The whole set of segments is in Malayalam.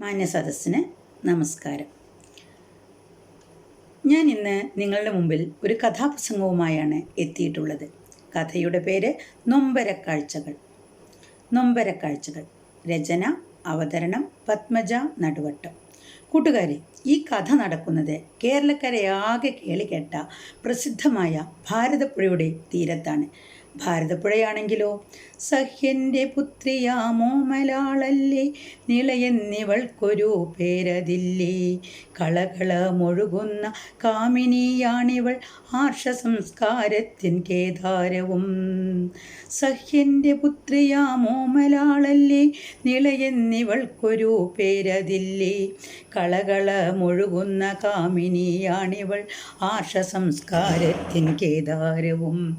മാന്യ സദസ്സിന് നമസ്കാരം. ഞാൻ ഇന്ന് നിങ്ങളുടെ മുമ്പിൽ ഒരു കഥാപ്രസംഗവുമായാണ് എത്തിയിട്ടുള്ളത്. കഥയുടെ പേര് നൊമ്പരക്കാഴ്ചകൾ. നൊമ്പരക്കാഴ്ചകൾ. രചന അവതരണം പത്മജ നടുവട്ടം. കൂട്ടുകാരെ ഈ കഥ നടക്കുന്നത് കേരളക്കരയാകെ കേളികേട്ട പ്രസിദ്ധമായ ഭാരതപ്പുഴയുടെ തീരത്താണ്. ഭാരതപ്പുഴയാണെങ്കിലോ? സഹ്യന്റെ പുത്രിയാമോമലാളല്ലേ നിളയെന്നിവൾക്കൊരു പേരതില്ലേ? കളകള മൊഴുകുന്ന കാമിനിയാണിവൾ. ആർഷ സംസ്കാരത്തിൻ കേദാരവും സഹ്യന്റെ പുത്രിയാമോമലാളല്ലേ നിളയെന്നിവൾക്കൊരു പേരതില്ലേ? കളകള മൊഴുകുന്ന കാമിനിയാണിവൾ. ആർഷ സംസ്കാരത്തിൻ കേദാരവും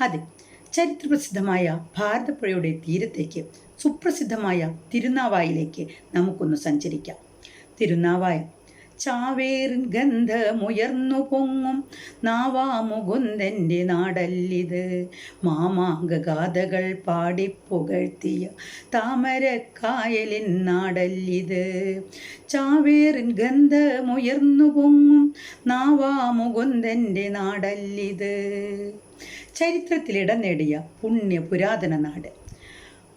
അതെ ചരിത്രപ്രസിദ്ധമായ ഭാരതപ്പുഴയുടെ തീരത്തേക്ക് സുപ്രസിദ്ധമായ തിരുനാവായിലേക്ക് നമുക്കൊന്ന് സഞ്ചരിക്കാം. തിരുനാവായ ചാവേറിൻ ഗന്ധമുയർന്നു പൊങ്ങും നാവാമുകുന്ദന്റെ നാടല്ലിത്. മാമാങ്കഗാഥകൾ പാടിപ്പുകഴ്ത്തിയ താമരക്കായലിൻ നാടല്ലിത്. ചാവേറിൻ ഗന്ധമുയർന്നു പൊങ്ങും നാവാമുകുന്ദന്റെ നാടല്ലിത്. ചരിത്രത്തിലിടം നേടിയ പുണ്യ പുരാതന നാട്.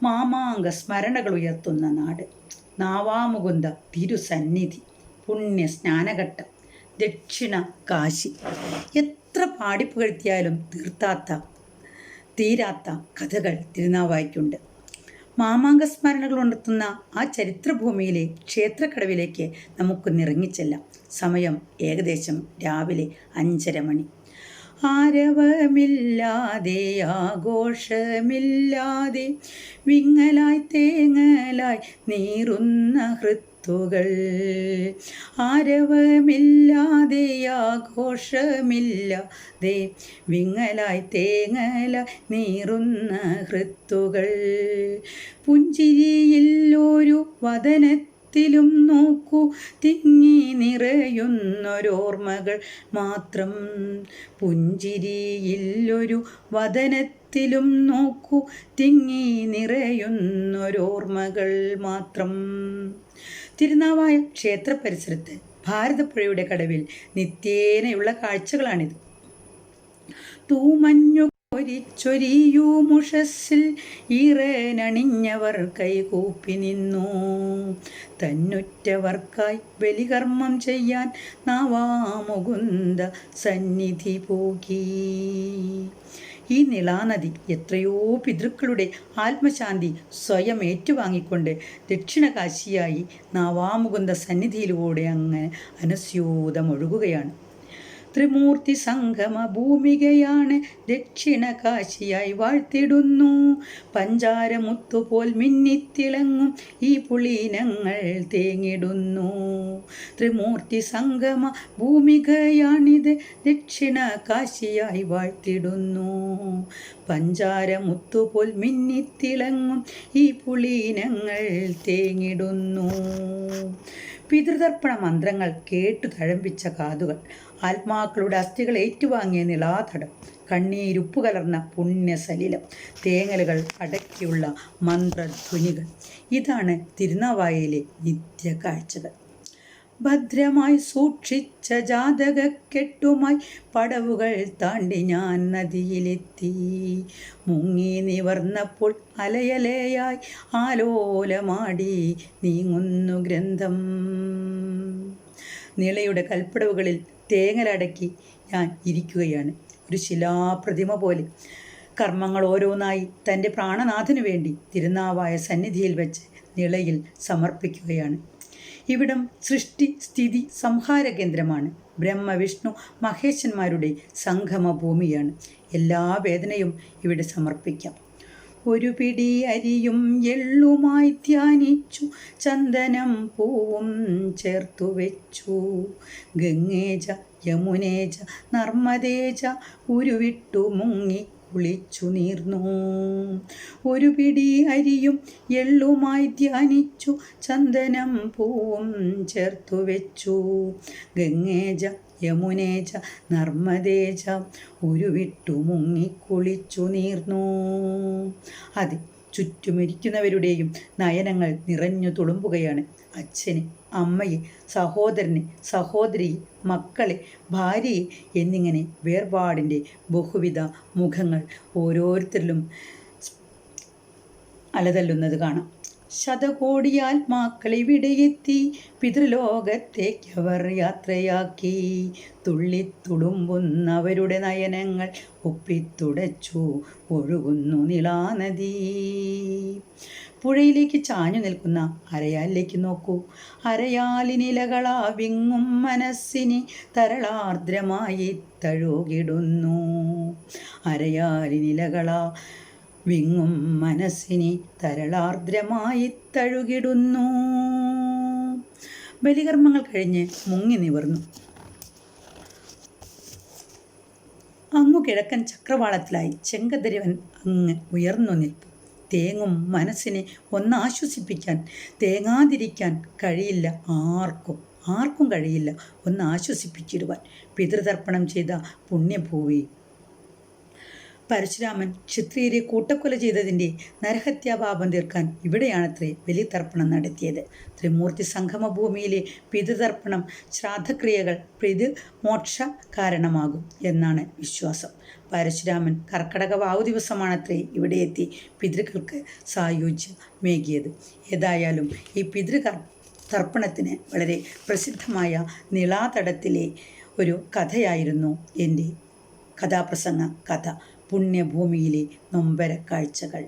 മാമാങ്ക സ്മരണകൾ ഉയർത്തുന്ന നാട്. നാവാമുകുന്ദ തിരുസന്നിധി. പുണ്യ സ്നാനഘട്ടം. ദക്ഷിണ കാശി. എത്ര പാടിപ്പുകഴ്ത്തിയാലും തീർത്താത്ത തീരാത്ത കഥകൾ തിരുനാവായിക്കുണ്ട്. മാമാങ്ക സ്മരണകൾ ഉണർത്തുന്ന ആ ചരിത്രഭൂമിയിലെ ക്ഷേത്രക്കടവിലേക്ക് നമുക്ക് നിറങ്ങിച്ചെല്ലാം. സമയം ഏകദേശം രാവിലെ അഞ്ചര മണി. ആരവമില്ലാതെ ആഘോഷമില്ലാതെ വിങ്ങലായി തേങ്ങലായി നീറുന്ന ഹൃത്തുകൾ ആരവമില്ലാതെ ആഘോഷമില്ലാതെ വിങ്ങലായി തേങ്ങലായി നീറുന്ന ഹൃത്തുകൾ പുഞ്ചിരിയിൽ ഒരു വദനത്തിൽ ത്തിലും നോക്കൂ. തിങ്ങി നിറയുന്നൊരോർമ്മകൾ മാത്രം. പുഞ്ചിരിയില്ലൊരു വതനത്തിലും നോക്കൂ. തിങ്ങി നിറയുന്നൊരോർമ്മകൾ മാത്രം. തിരുനാവായ ക്ഷേത്ര പരിസരത്ത് ഭാരതപ്പുഴയുടെ കടവിൽ നിത്യേനയുള്ള കാഴ്ചകളാണിത്. തൂമഞ്ഞു ഒരിച്ചൊരിയൂ മുഷസ്സിൽ ഈറേനണിഞ്ഞവർ കൈകൂപ്പി നിന്നു. തന്നുറ്റവർക്കായി ബലികർമ്മം ചെയ്യാൻ നവാമുകുന്ദ സന്നിധി പോകി. ഈ നിളാനദി എത്രയോ പിതൃക്കളുടെ ആത്മശാന്തി സ്വയം ഏറ്റുവാങ്ങിക്കൊണ്ട് ദക്ഷിണകാശിയായി നവാമുകുന്ദ സന്നിധിയിലൂടെ അങ്ങനെ അനസ്യൂതമൊഴുകുകയാണ്. ത്രിമൂർത്തി സംഗമ ഭൂമികയാണ് ദക്ഷിണ കാശിയായി വാഴ്ത്തിടുന്നു. പഞ്ചാരമുത്തുപോൽ മിന്നിത്തിളങ്ങും ഈ പുളീനങ്ങൾ തേങ്ങിടുന്നു. ത്രിമൂർത്തി സംഗമ ഭൂമികയാണിത് ദക്ഷിണ കാശിയായി വാഴ്ത്തിടുന്നു. പഞ്ചാരമുത്തുപോൽ മിന്നിത്തിളങ്ങും ഈ പുളീനങ്ങൾ തേങ്ങിടുന്നു. പിതൃതർപ്പണ മന്ത്രങ്ങൾ കേട്ടു തഴമ്പിച്ച കാതുകൾ ആത്മാക്കളുടെ അസ്ഥികൾ ഏറ്റുവാങ്ങിയ നിളാതടം കണ്ണീരുപ്പ് കലർന്ന പുണ്യസലിലം തേങ്ങലുകൾ അടക്കിയുള്ള മന്ത്രധ്വനികൾ. ഇതാണ് തിരുനാവായയിലെ നിത്യ കാഴ്ചകൾ ഭദ്രമായി സൂക്ഷിച്ച ജാതകക്കെട്ടുമായി പടവുകൾ താണ്ടി ഞാൻ നദിയിലെത്തി. മുങ്ങി നിവർന്നപ്പോൾ അലയലയായി ആലോലമാടി നീങ്ങുന്നു ഗ്രന്ഥം. നിളയുടെ കൽപ്പടവുകളിൽ തേങ്ങലടക്കി ഞാൻ ഇരിക്കുകയാണ്. ഒരു ശിലാപ്രതിമ പോലെ. കർമ്മങ്ങൾ ഓരോന്നായി തന്റെ പ്രാണനാഥനു വേണ്ടി തിരുനാവായ സന്നിധിയിൽ വെച്ച് നിളയിൽ സമർപ്പിക്കുകയാണ്. ഇവിടം സൃഷ്ടി സ്ഥിതി സംഹാര കേന്ദ്രമാണ്. ബ്രഹ്മ വിഷ്ണു മഹേശന്മാരുടെ സംഗമ ഭൂമിയാണ് എല്ലാ വേദനയും ഇവിടെ സമർപ്പിക്കാം. ഒരു പിടി അരിയും എള്ളുമായി ധ്യാനിച്ചു. ചന്ദനം പൂവും ചേർത്തു വെച്ചു. ഗംഗേജ യമുനേജ നർമ്മദേജ ഉരുവിട്ടു മുങ്ങി കുളിച്ചു നീർന്നു. ഒരു പിടി അരിയും എള്ളുമായി ധ്യാനിച്ചു. ചന്ദനം പൂവും ചേർത്തു വെച്ചു. ഗംഗേജ യമുനേജ നർമ്മദേജ ഉരുവിട്ടു മുങ്ങിക്കുളിച്ചു നീർന്നു. അതെ ചുറ്റുമിരിക്കുന്നവരുടെയും നയനങ്ങൾ നിറഞ്ഞു തുളുമ്പുകയാണ്. അച്ഛനെ അമ്മയെ സഹോദരനെ സഹോദരിയെ മക്കളെ ഭാര്യയെ എന്നിങ്ങനെ വേർപാടിന്റെ ബഹുവിധ മുഖങ്ങൾ ഓരോരുത്തരിലും അലതല്ലുന്നത് കാണാം. ശതകോടിയാത്മാക്കൾ ഇവിടെയെത്തി പിതൃലോകത്തേക്കവർ യാത്രയാക്കി. തുള്ളിത്തുളുമ്പുന്നവരുടെ നയനങ്ങൾ ഒപ്പിത്തുടച്ചു. ഒഴുകുന്നു നിളാനദി പുഴയിലേക്ക് ചാഞ്ഞു നിൽക്കുന്ന അരയാലിലേക്ക് നോക്കൂ. അരയാലിനിലകളാ വിങ്ങും മനസ്സിനെ തരളാർദ്രമായി തഴുകിടുന്നു. അരയാലിനിലകളാ വിങ്ങും മനസ്സിനെ തരളാർദ്രമായി തഴുകിടുന്നു. ബലികർമ്മങ്ങൾ കഴിഞ്ഞ് മുങ്ങി നിവർന്നു. അങ്ങു കിഴക്കൻ ചക്രവാളത്തിലായി ചെങ്കതിരവൻ അങ്ങ് ഉയർന്നു നിൽപ്പു തേങ്ങും മനസ്സിനെ ഒന്നാശ്വസിപ്പിക്കാൻ തേങ്ങാതിരിക്കാൻ കഴിയില്ല ആർക്കും. ആർക്കും കഴിയില്ല. ഒന്ന് ആശ്വസിപ്പിച്ചിടുവാൻ പിതൃതർപ്പണം ചെയ്ത പുണ്യഭൂവി പരശുരാമൻ ക്ഷത്രിയരെ കൂട്ടക്കൊല ചെയ്തതിന്റെ നരഹത്യാപാപം തീർക്കാൻ ഇവിടെയാണത്രേ ബലിതർപ്പണം നടത്തിയത്. ത്രിമൂർത്തി സംഗമഭൂമിയിലെ പിതൃതർപ്പണം ശ്രാദ്ധക്രിയകൾ പിതൃ മോക്ഷ കാരണമാകും എന്നാണ് വിശ്വാസം. പരശുരാമൻ കർക്കടക വാവു ദിവസമാണത്രേ ഇവിടെ എത്തി പിതൃക്കൾക്ക് സായുജ്യമേകിയത്. ഏതായാലും ഈ പിതൃകർ തർപ്പണത്തിന് വളരെ പ്രസിദ്ധമായ നിളാതടത്തിലെ ഒരു കഥയായിരുന്നു എന്റെ കഥാപ്രസംഗ കഥ. പുണ്യഭൂമിയിലെ നൊമ്പര കാഴ്ചകൾ